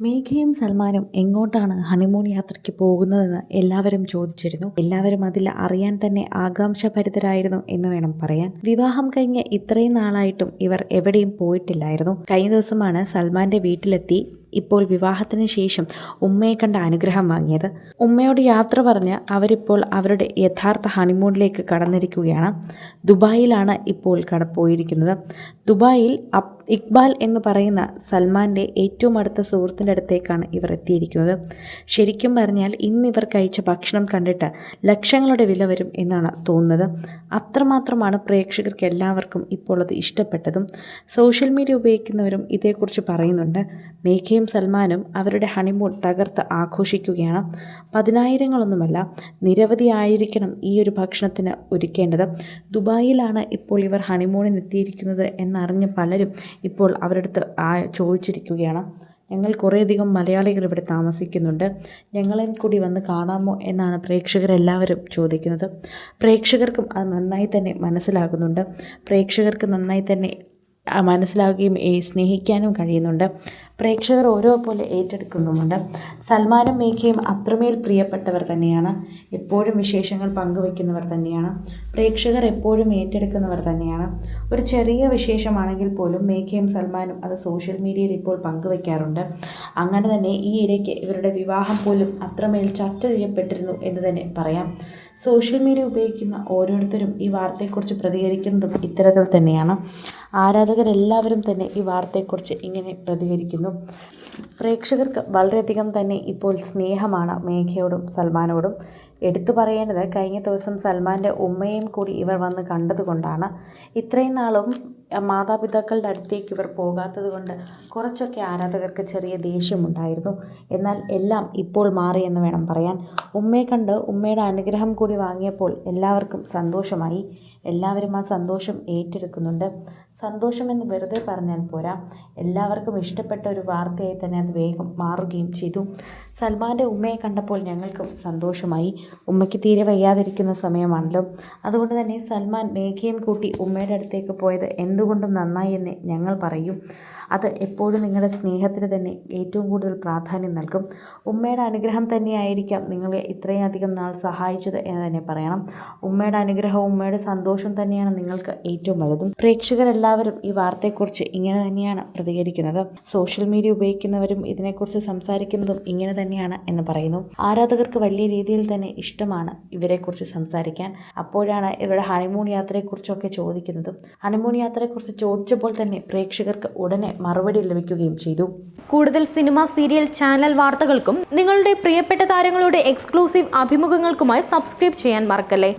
മേഘയും സൽമാനും എങ്ങോട്ടാണ് ഹണിമൂൺ യാത്രയ്ക്ക് പോകുന്നതെന്ന് എല്ലാവരും ചോദിച്ചിരുന്നു. എല്ലാവരും അതിൽ അറിയാൻ തന്നെ ആകാംക്ഷഭരിതരായിരുന്നു എന്ന് വേണം പറയാൻ. വിവാഹം കഴിഞ്ഞ് ഇത്രയും നാളായിട്ടും ഇവർ എവിടെയും പോയിട്ടില്ലായിരുന്നു. കഴിഞ്ഞ ദിവസമാണ് സൽമാന്റെ വീട്ടിലെത്തി ഇപ്പോൾ വിവാഹത്തിന് ശേഷം ഉമ്മയെ കണ്ട അനുഗ്രഹം വാങ്ങിയത്. ഉമ്മയോട് യാത്ര പറഞ്ഞ് അവരിപ്പോൾ അവരുടെ യഥാർത്ഥ ഹണിമൂണിലേക്ക് കടന്നിരിക്കുകയാണ്. ദുബായിലാണ് ഇപ്പോൾ കട പോയിരിക്കുന്നത് ദുബായിൽ അപ് ഇക്ബാൽ എന്ന് പറയുന്ന സൽമാന്റെ ഏറ്റവും അടുത്ത സുഹൃത്തിന്റെ അടുത്തേക്കാണ് ഇവർ എത്തിയിരിക്കുന്നത്. ശരിക്കും പറഞ്ഞാൽ ഇന്ന് ഇവർ കഴിച്ച ഭക്ഷണം കണ്ടിട്ട് ലക്ഷങ്ങളുടെ വില വരും എന്നാണ് തോന്നുന്നത്. അത്രമാത്രമാണ് പ്രേക്ഷകർക്ക് എല്ലാവർക്കും ഇപ്പോൾ അത് ഇഷ്ടപ്പെട്ടതും. സോഷ്യൽ മീഡിയ ഉപയോഗിക്കുന്നവരും ഇതേക്കുറിച്ച് പറയുന്നുണ്ട്. മേഘയും സൽമാനും അവരുടെ ഹണിമൂൺ തകർത്ത് ആഘോഷിക്കുകയാണ്. പതിനായിരങ്ങളൊന്നുമല്ല നിരവധി ആയിരിക്കണം ഈ ഒരു ഭക്ഷണത്തിന് ഒരുക്കേണ്ടത്. ദുബായിലാണ് ഇപ്പോൾ ഇവർ ഹണിമൂണിന് എത്തിയിരിക്കുന്നത് എന്നറിഞ്ഞ് പലരും ഇപ്പോൾ അവരുടെ അടുത്ത് ആ ചോദിച്ചിരിക്കുകയാണ്. ഞങ്ങൾ കുറേയധികം മലയാളികൾ ഇവിടെ താമസിക്കുന്നുണ്ട്. ഞങ്ങളെ കൂടി വന്ന് കാണാമോ എന്നാണ് പ്രേക്ഷകരെല്ലാവരും ചോദിക്കുന്നത്. പ്രേക്ഷകർക്കും അത് നന്നായി തന്നെ മനസ്സിലാകുന്നുണ്ട്. പ്രേക്ഷകർക്ക് നന്നായി തന്നെ ഏ, സ്നേഹിക്കാനും കഴിയുന്നുണ്ട്. പ്രേക്ഷകർ ഓരോ പോലെ ഏറ്റെടുക്കുന്നുമുണ്ട്. സൽമാനും മേഘയും അത്രമേൽ പ്രിയപ്പെട്ടവർ തന്നെയാണ്. എപ്പോഴും വിശേഷങ്ങൾ പങ്കുവെക്കുന്നവർ തന്നെയാണ്. പ്രേക്ഷകർ എപ്പോഴും ഏറ്റെടുക്കുന്നവർ തന്നെയാണ്. ഒരു ചെറിയ വിശേഷമാണെങ്കിൽ പോലും മേഘയും സൽമാനും അത് സോഷ്യൽ മീഡിയയിൽ ഇപ്പോൾ പങ്കുവെക്കാറുണ്ട് അങ്ങനെ തന്നെ ഈ ഇടയ്ക്ക് ഇവരുടെ വിവാഹം പോലും അത്രമേൽ ചർച്ച ചെയ്യപ്പെട്ടിരുന്നു എന്ന് തന്നെ പറയാം. സോഷ്യൽ മീഡിയ ഉപയോഗിക്കുന്ന ഓരോരുത്തരും ഈ വാർത്തയെക്കുറിച്ച് പ്രതികരിക്കുന്നതും ഇത്തരത്തിൽ തന്നെയാണ്. ആരാധകരെല്ലാവരും തന്നെ ഈ വാർത്തയെക്കുറിച്ച് ഇങ്ങനെ പ്രതികരിക്കുന്നു. പ്രേക്ഷകർക്ക് വളരെയധികം തന്നെ ഇപ്പോൾ സ്നേഹമാണ് മേഘയോടും സൽമാനോടും. എടുത്തു പറയേണ്ടത് കഴിഞ്ഞ ദിവസം സൽമാന്റെ ഉമ്മയും കൂടി ഇവർ വന്ന് കണ്ടതുകൊണ്ടാണ്. ഇത്രയും നാളും മാതാപിതാക്കളുടെ അടുത്തേക്ക് ഇവർ പോകാത്തത് കൊണ്ട് കുറച്ചൊക്കെ ആരാധകർക്ക് ചെറിയ ദേഷ്യമുണ്ടായിരുന്നു. എന്നാൽ എല്ലാം ഇപ്പോൾ മാറിയെന്ന് വേണം പറയാൻ. ഉമ്മയെ കണ്ട് ഉമ്മയുടെ അനുഗ്രഹം കൂടി വാങ്ങിയപ്പോൾ എല്ലാവർക്കും സന്തോഷമായി. എല്ലാവരും ആ സന്തോഷം ഏറ്റെടുക്കുന്നുണ്ട്. സന്തോഷമെന്ന് വെറുതെ പറഞ്ഞാൽ പോരാ. എല്ലാവർക്കും ഇഷ്ടപ്പെട്ട ഒരു വാർത്തയായി തന്നെ അത് വേഗം മാറുകയും ചെയ്തു. സൽമാന്റെ ഉമ്മയെ കണ്ടപ്പോൾ ഞങ്ങൾക്കും സന്തോഷമായി. ഉമ്മയ്ക്ക് തീരെ വയ്യാതിരിക്കുന്ന സമയമാണല്ലോ. അതുകൊണ്ട് തന്നെ സൽമാൻ മേഘയും കൂട്ടി ഉമ്മയുടെ അടുത്തേക്ക് പോയത് എന്തുകൊണ്ടും നന്നായി എന്ന് ഞങ്ങൾ പറയും. അത് എപ്പോഴും നിങ്ങളുടെ സ്നേഹത്തിന് തന്നെ ഏറ്റവും കൂടുതൽ പ്രാധാന്യം നൽകും. ഉമ്മയുടെ അനുഗ്രഹം തന്നെയായിരിക്കാം നിങ്ങളെ ഇത്രയധികം നാൾ സഹായിച്ചത് എന്ന് തന്നെ പറയണം. ഉമ്മയുടെ അനുഗ്രഹവും ഉമ്മയുടെ സന്തോഷം തന്നെയാണ് നിങ്ങൾക്ക് ഏറ്റവും വലുതും. പ്രേക്ഷകരെല്ലാവരും ഈ വാർത്തയെക്കുറിച്ച് ഇങ്ങനെ തന്നെയാണ് പ്രതികരിക്കുന്നത്. സോഷ്യൽ മീഡിയ ഉപയോഗിക്കുന്നവരും ഇതിനെക്കുറിച്ച് സംസാരിക്കുന്നതും ഇങ്ങനെ തന്നെയാണ് എന്ന് പറയുന്നു. ആരാധകർക്ക് വലിയ രീതിയിൽ തന്നെ ഇഷ്ടമാണ് ഇവരെക്കുറിച്ച് സംസാരിക്കാൻ. അപ്പോഴാണ് ഇവരുടെ ഹണിമൂൺ യാത്രയെക്കുറിച്ചൊക്കെ ചോദിക്കുന്നതും. ഹണിമൂൺ യാത്രയെക്കുറിച്ച് ചോദിച്ചപ്പോൾ തന്നെ പ്രേക്ഷകർക്ക് ഉടനെ മറുപടി ലഭിക്കുകയും ചെയ്തു. കൂടുതൽ സിനിമ സീരിയൽ ചാനൽ വാർത്തകൾക്കും നിങ്ങളുടെ പ്രിയപ്പെട്ട താരങ്ങളുടെ എക്സ്ക്ലൂസീവ് അഭിമുഖങ്ങൾക്കുമായി സബ്സ്ക്രൈബ് ചെയ്യാൻ മറക്കല്ലേ?